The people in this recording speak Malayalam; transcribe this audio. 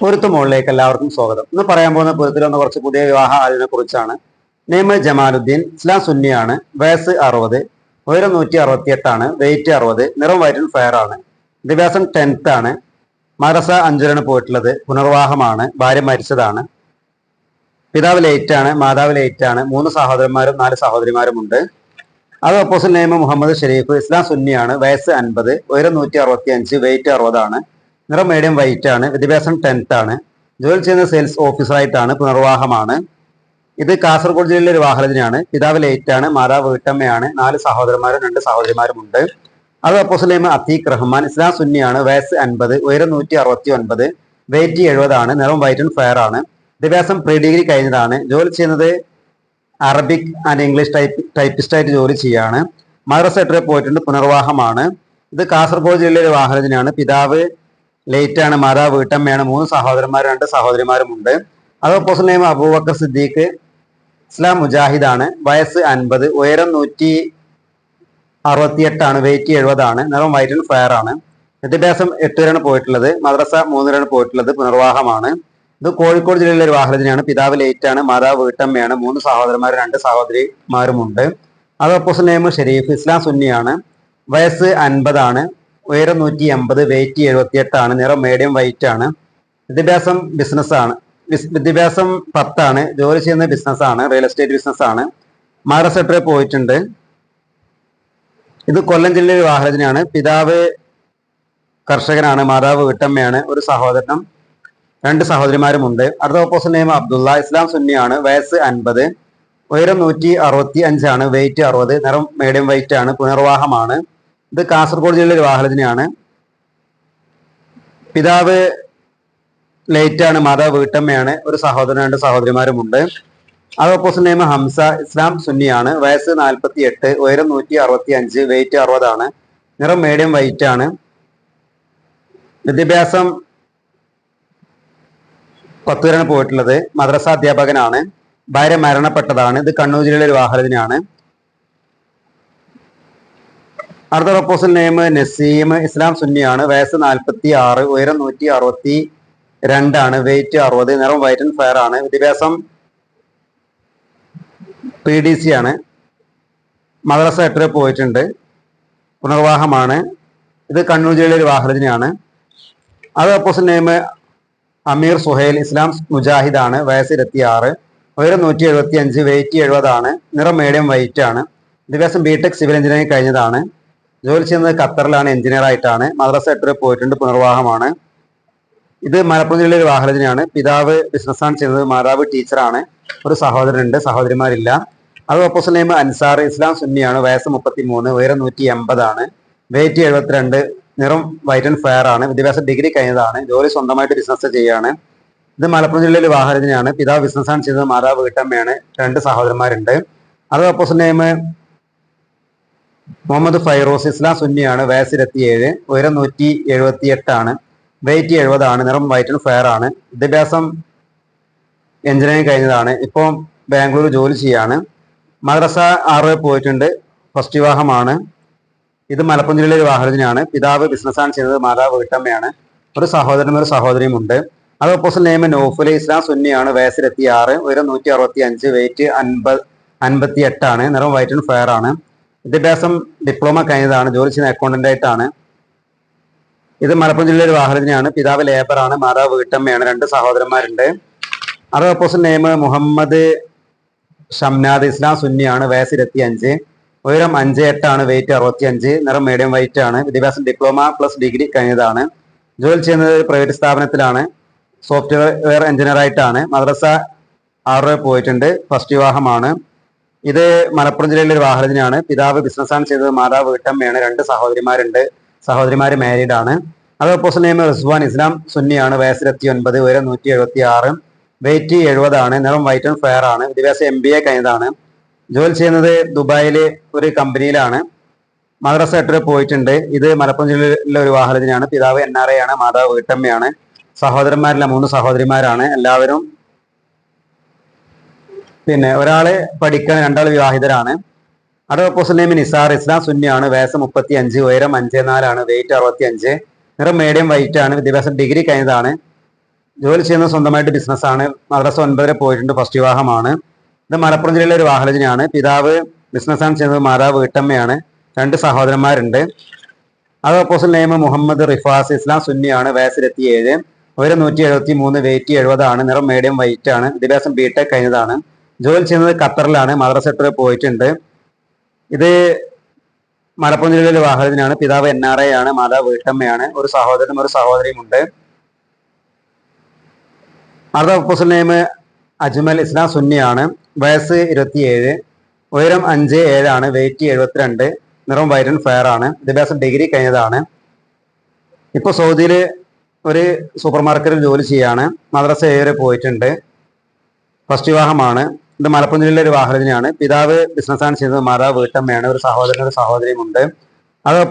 പൊരുത്ത മുകളിലേക്ക് എല്ലാവർക്കും സ്വാഗതം. ഇന്ന് പറയാൻ പോകുന്ന പൊരുത്തിൽ വന്ന കുറച്ച് പുതിയ വിവാഹ ആളിനെ കുറിച്ചാണ്. നെയ്മൽ ജമാലുദ്ദീൻ ഇസ്ലാം സുന്നിയാണ് വയസ്സ് അറുപത് ഉയരം നൂറ്റി അറുപത്തി എട്ടാണ് വെയിറ്റ് അറുപത് നിറം ആൻഡ് ഫയർ ആണ്. വിദ്യാഭ്യാസം ടെൻത്ത് ആണ്. മദ്രസ അഞ്ചിലാണ് പോയിട്ടുള്ളത് പുനർവാഹമാണ് ഭാര്യ മരിച്ചതാണ്. പിതാവ് ലേറ്റ് ആണ് മാതാവ് ലേറ്റ് ആണ് മൂന്ന് സഹോദരന്മാരും നാല് സഹോദരിമാരും ഉണ്ട്. അത് ഓപ്പോസിറ്റ് നെയ്മ മുഹമ്മദ് ഷെരീഫ് ഇസ്ലാം സുന്നിയാണ് വയസ്സ് അൻപത് ഉയരം നൂറ്റി അറുപത്തി അഞ്ച് വെയിറ്റ് അറുപതാണ്. നിറം മീഡിയം വൈറ്റ് ആണ്. വിദ്യാഭ്യാസം ടെൻത്ത് ആണ്. ജോലി ചെയ്യുന്ന സെയിൽസ് ഓഫീസറായിട്ടാണ് പുനർവാഹമാണ് ഇത് കാസർഗോഡ് ജില്ലയിലെ ഒരു വാഹനത്തിനാണ് പിതാവ് ലേറ്റ് ആണ് മാതാവ് വീട്ടമ്മയാണ് നാല് സഹോദരന്മാരും രണ്ട് സഹോദരിമാരും ഉണ്ട് അത് അപ്പോസലേമ അത്തീഖ് റഹ്മാൻ ഇസ്ലാം സുന്നിയാണ് വയസ്സ് അൻപത് ഉയരം നൂറ്റി അറുപത്തി ഒൻപത് വെയിറ്റ് എഴുപതാണ് നിറം വൈറ്റ് ആൻഡ് ഫെയർ ആണ്. വിദ്യാഭ്യാസം പ്രീ ഡിഗ്രി കഴിഞ്ഞതാണ്. ജോലി ചെയ്യുന്നത് അറബിക് ആൻഡ് ഇംഗ്ലീഷ് ടൈപ്പ് ടൈപ്പിസ്റ്റായിട്ട് ജോലി ചെയ്യാണ്. മദ്രസ സെക്ടറിൽ പോയിട്ടുണ്ട് പുനർവാഹമാണ് ഇത് കാസർഗോഡ് ജില്ലയിലെ വാഹനത്തിനാണ് പിതാവ് ലേറ്റ് ആണ് മാതാവ് വീട്ടമ്മയാണ്. മൂന്ന് സഹോദരന്മാർ രണ്ട് സഹോദരിമാരും ഉണ്ട് അത് ഓപ്പോസിറ്റ് നെയിം അബൂബക്കർ സിദ്ദീഖ് ഇസ്ലാം മുജാഹിദാണ്. വയസ്സ് അൻപത് ഉയരം നൂറ്റി അറുപത്തിയെട്ടാണ്. വെയിറ്റ് എഴുപതാണ്. നിറം വൈറ്റിൽ ഫയർ ആണ്. വിദ്യാഭ്യാസം എട്ട് വരെയാണ് പോയിട്ടുള്ളത്. മദ്രസ മൂന്നുവരെയാണ് പോയിട്ടുള്ളത്. പുനർവാഹമാണ് ഇത് കോഴിക്കോട് ജില്ലയിലെ ഒരു വാഹനത്തിനാണ് പിതാവ് ലേറ്റ് ആണ് മാതാവ് വീട്ടമ്മയാണ്. മൂന്ന് സഹോദരന്മാർ രണ്ട് സഹോദരിമാരുമുണ്ട്. അത് ഓപ്പോസിറ്റ് നെയിം ഷെരീഫ് ഇസ്ലാം സുന്നിയാണ്. വയസ്സ് അൻപതാണ്. ഉയരം നൂറ്റി എൺപത് വെയിറ്റ് എഴുപത്തിയെട്ടാണ് നിറം മീഡിയം വൈറ്റ് ആണ്. വിദ്യാഭ്യാസം ബിസിനസ് ആണ്. ബിസ്- വിദ്യാഭ്യാസം പത്താണ്. ജോലി ചെയ്യുന്ന ബിസിനസ് ആണ്. റിയൽ എസ്റ്റേറ്റ് ബിസിനസ് ആണ്. മദ്രസ സെക്ടറിൽ പോയിട്ടുണ്ട്. ഇത് കൊല്ലം ജില്ലയിലെ വാഹനത്തിനാണ് പിതാവ് കർഷകനാണ് മാതാവ് വീട്ടമ്മയാണ് ഒരു സഹോദരനും രണ്ട് സഹോദരിമാരുമുണ്ട്. അടുത്ത ഓപ്പോസിറ്റ് നെയിം അബ്ദുള്ള. ഇസ്ലാം സുന്നിയാണ് വയസ്സ് അൻപത്. ഉയരം നൂറ്റി അറുപത്തി അഞ്ചാണ് വെയിറ്റ് അറുപത്. നിറം മീഡിയം വെയിറ്റ് ആണ്. പുനർവാഹമാണ്. ഇത് കാസർഗോഡ് ജില്ലയിലെ വാഹനത്തിനെയാണ്. പിതാവ് ലേറ്റാണ് മാതാവ് വീട്ടമ്മയാണ് ഒരു സഹോദരൻ രണ്ട് സഹോദരിമാരുമുണ്ട്. അത് ഓപ്പോസിറ്റ് നെയിം ഹംസ ഇസ്ലാം സുന്നിയാണ് വയസ്സ് നാൽപ്പത്തി എട്ട് ഉയരം നൂറ്റി അറുപത്തി അഞ്ച് വെയിറ്റ് അറുപതാണ്. നിറം മീഡിയം വൈറ്റ് ആണ്. വിദ്യാഭ്യാസം പത്ത് പോയിട്ടുള്ളത്. മദ്രസ അധ്യാപകനാണ്. ഭാര്യ മരണപ്പെട്ടതാണ്. ഇത് കണ്ണൂർ ജില്ലയിലെ ഒരു വാഹനത്തിനാണ് അടുത്ത പ്രപ്പോസൽ നെയിം നസീം ഇസ്ലാം സുന്നിയാണ്. വയസ്സ് നാൽപ്പത്തി ആറ് ഉയരം നൂറ്റി അറുപത്തി രണ്ടാണ് വെയിറ്റ് അറുപത്. നിറം വൈറ്റ് ആൻഡ് ഫയർ ആണ്. വിദ്യാഭ്യാസം പി ഡി സി ആണ്. മദ്രസ എട്ടര പോയിട്ടുണ്ട്. പുനർവാഹമാണ് ഇത് കണ്ണൂർ ജില്ലയിലെ വാഹനത്തിനാണ് അത് ഓപ്പോസിറ്റ് നെയിം അമീർ സുഹൈൽ ഇസ്ലാം മുജാഹിദ് ആണ്. വയസ്സ് ഇരുപത്തി ആറ് ഉയരം നൂറ്റി എഴുപത്തി അഞ്ച് വെയിറ്റ് എഴുപതാണ്. നിറം മീഡിയം വൈറ്റ് ആണ്. വിദ്യാഭ്യാസം ബിടെക് സിവിൽ എഞ്ചിനീയറിംഗ് കഴിഞ്ഞതാണ്. ജോലി ചെയ്യുന്നത് ഖത്തറിലാണ് എഞ്ചിനീയർ ആയിട്ടാണ്. മദ്രസ എട്ടര പോയിട്ടുണ്ട് പുനർവാഹമാണ്. ഇത് മലപ്പുറം ജില്ലയിലെ വാഹനത്തിനാണ് പിതാവ് ബിസിനസ്സാണ് ചെയ്യുന്നത് മാതാവ് ടീച്ചറാണ് ഒരു സഹോദരനുണ്ട് സഹോദരിമാരില്ല. അത് ഓപ്പോസിറ്റ് നെയിം അൻസാർ ഇസ്ലാം സുന്നിയാണ് വയസ്സ് മുപ്പത്തി മൂന്ന് ഉയരം നൂറ്റി എൺപതാണ് വെയിറ്റ് എഴുപത്തിരണ്ട് നിറം വൈറ്റ് ആൻഡ് ഫയർ ആണ്. വിദ്യാഭ്യാസ ഡിഗ്രി കഴിഞ്ഞതാണ് ജോലി സ്വന്തമായിട്ട് ബിസിനസ് ചെയ്യാണ്. ഇത് മലപ്പുറം ജില്ലയിലെ വാഹനത്തിനാണ് പിതാവ് ബിസിനസ് ബിസിനസ്സാണ് ചെയ്യുന്നത് മാതാവ് വീട്ടമ്മയാണ്. രണ്ട് സഹോദരന്മാരുണ്ട്. അത് ഓപ്പോസിറ്റ് നെയിം മുഹമ്മദ് ഫൈറോസ് ഇസ്ലാം സുന്നിയാണ് വയസ്സ് ഇരുപത്തിയേഴ് ഉയരം നൂറ്റി എഴുപത്തി എട്ടാണ് വെയിറ്റ് എഴുപതാണ്. നിറം വൈറ്റ് ഫയർ ആണ്. വിദ്യാഭ്യാസം എഞ്ചിനീയറിംഗ് കഴിഞ്ഞതാണ്. ഇപ്പോൾ ബാംഗ്ലൂർ ജോലി ചെയ്യാണ്. മദ്രസ ആറ് പോയിട്ടുണ്ട്. ഫസ്റ്റ് വിവാഹമാണ്. ഇത് മലപ്പുറം ജില്ലയിലെ വാഹനത്തിനാണ്. പിതാവ് ബിസിനസ്സാണ് ചെയ്യുന്നത് മാതാവ് വീട്ടമ്മയാണ്. ഒരു സഹോദരനും ഒരു സഹോദരിയും ഉണ്ട്. അത് ഓപ്പോസിറ്റ് നെയിം നോഫുലെ ഇസ്ലാം സുന്നിയാണ് വയസ്സിലെത്തി ആറ്. ഉയരം നൂറ്റി അറുപത്തി അഞ്ച് വെയിറ്റ് അൻപത് അൻപത്തി എട്ടാണ് നിറം വൈറ്റ് ഫയർ ആണ്. വിദ്യാഭ്യാസം ഡിപ്ലോമ കഴിഞ്ഞതാണ് ജോലി ചെയ്യുന്ന അക്കൗണ്ടന്റ് ആയിട്ടാണ്. ഇത് മലപ്പുറം ജില്ലയിലെ ഒരു വാഹനത്തിനാണ് പിതാവ് ലേബറാണ് മാതാവ് വീട്ടമ്മയാണ്. രണ്ട് സഹോദരന്മാരുണ്ട്. അത് ഓപ്പോസിറ്റ് നെയിം മുഹമ്മദ് ഷംനാദ് ഇസ്ലാം സുന്നിയാണ് വയസ്സ് ഇരുപത്തി അഞ്ച് ഉയരം അഞ്ച് എട്ടാണ് വെയിറ്റ് അറുപത്തി അഞ്ച് നിറം മീഡിയം വൈറ്റ് ആണ്. വിദ്യാഭ്യാസം ഡിപ്ലോമ പ്ലസ് ഡിഗ്രി കഴിഞ്ഞതാണ്. ജോലി ചെയ്യുന്നത് പ്രൈവറ്റ് സ്ഥാപനത്തിലാണ്. സോഫ്റ്റ്വെയർ എഞ്ചിനീയർ ആയിട്ടാണ്. മദ്രസ ആറ് പോയിട്ടുണ്ട്. ഫസ്റ്റ് വിവാഹമാണ്. ഇത് മലപ്പുറം ജില്ലയിലെ ഒരു വാഹനത്തിനാണ്. പിതാവ് ബിസിനസ്സാണ് ചെയ്തത് മാതാവ് വീട്ടമ്മയാണ്. രണ്ട് സഹോദരിമാരുണ്ട്. സഹോദരിമാര് മാരീഡ് ആണ്. അത് ഓപ്പോസിറ്റ് നെയിം റിസ്വാൻ ഇസ്ലാം സുന്നിയാണ്. വയസ്സിലെത്തി ഒൻപത് ഉയരം നൂറ്റി എഴുപത്തി ആറ് വെയിറ്റ് എഴുപതാണ്. നിറം വൈറ്റ് ആൻഡ് ഫെയർ ആണ്. വിദ്യാഭ്യാസം എം ബി എ കഴിഞ്ഞതാണ്. ജോലി ചെയ്യുന്നത് ദുബായിലെ ഒരു കമ്പനിയിലാണ്. മദ്രസ എട്ടര പോയിട്ടുണ്ട്. ഇത് മലപ്പുറം ജില്ലയിലെ ഒരു വാഹനത്തിനാണ്. പിതാവ് എൻ ആർ എ ആണ് മാതാവ് വീട്ടമ്മയാണ്. സഹോദരന്മാരില്ല മൂന്ന് സഹോദരിമാരാണ്. എല്ലാവരും പിന്നെ ഒരാൾ പഠിക്കാൻ രണ്ടാൾ വിവാഹിതരാണ്. അടുത്ത ഓപ്പോസിറ്റ് നെയിം നിസാർ ഇസ്ലാം സുന്നിയാണ് വയസ്സ് മുപ്പത്തി അഞ്ച് ഉയരം അഞ്ച് നാലാണ് വെയിറ്റ് അറുപത്തി അഞ്ച് നിറം മീഡിയം വൈറ്റ് ആണ്. വിദ്യാഭ്യാസം ഡിഗ്രി കഴിഞ്ഞതാണ്. ജോലി ചെയ്യുന്ന സ്വന്തമായിട്ട് ബിസിനസ്സാണ് മദ്രസ ഒൻപതിന് പോയിട്ടുണ്ട്. ഫസ്റ്റ് വിവാഹമാണ്. ഇത് മലപ്പുറം ജില്ലയിലെ ഒരു വാഹനജനാണ്. പിതാവ് ബിസിനസ്സാണ് ചെയ്യുന്നത്. മാതാവ് വീട്ടമ്മയാണ്. രണ്ട് സഹോദരന്മാരുണ്ട്. അത് ഓപ്പോസിറ്റ് നെയിം മുഹമ്മദ് റിഫാസ് ഇസ്ലാം സുന്നിയാണ് വയസ്സിലെത്തി ഏഴ് ഒരു നൂറ്റി എഴുപത്തി മൂന്ന് വെയിറ്റ് എഴുപതാണ്. നിറം മീഡിയം വൈറ്റ് ആണ്. വിദ്യാഭ്യാസം ബി ടെക് കഴിഞ്ഞതാണ്. ജോലി ചെയ്യുന്നത് ഖത്തറിലാണ്. മദ്രസ സെക്ടറിൽ പോയിട്ടുണ്ട്. ഇത് മലപ്പുറം ജില്ലയിലെ വാഹനത്തിനാണ് പിതാവ് എൻ ആർ ഐ ആണ്. മാതാവ് വീട്ടമ്മയാണ്. ഒരു സഹോദരനും ഒരു സഹോദരിയും ഉണ്ട് അടുത്ത ഓപ്പോസിറ്റ് നെയിം അജ്മൽ ഇസ്ലാം സുന്നിയാണ്. വയസ്സ് ഇരുപത്തിയേഴ്. ഉയരം അഞ്ച് ഏഴാണ്. വെയിറ്റ് എഴുപത്തിരണ്ട്. നിറം വൈരൻ ഫെയർ ആണ്. വിദ്യാഭ്യാസം ഡിഗ്രി കഴിഞ്ഞതാണ്. ഇപ്പോൾ സൗദിയിൽ ഒരു സൂപ്പർ മാർക്കറ്റിൽ ജോലി ചെയ്യാണ്. മദ്രസ ഏഴ് പോയിട്ടുണ്ട്. ഫസ്റ്റ് വിവാഹമാണ്. ഇത് മലപ്പുറം ജില്ലയിലെ ഒരു വാഹനത്തിനെയാണ്. പിതാവ് ബിസിനസ് ആണ് ചെയ്യുന്നത്. മാതാവ് വീട്ടമ്മയാണ്. ഒരു സഹോദരനും ഒരു സഹോദരിയും ഉണ്ട്. അത്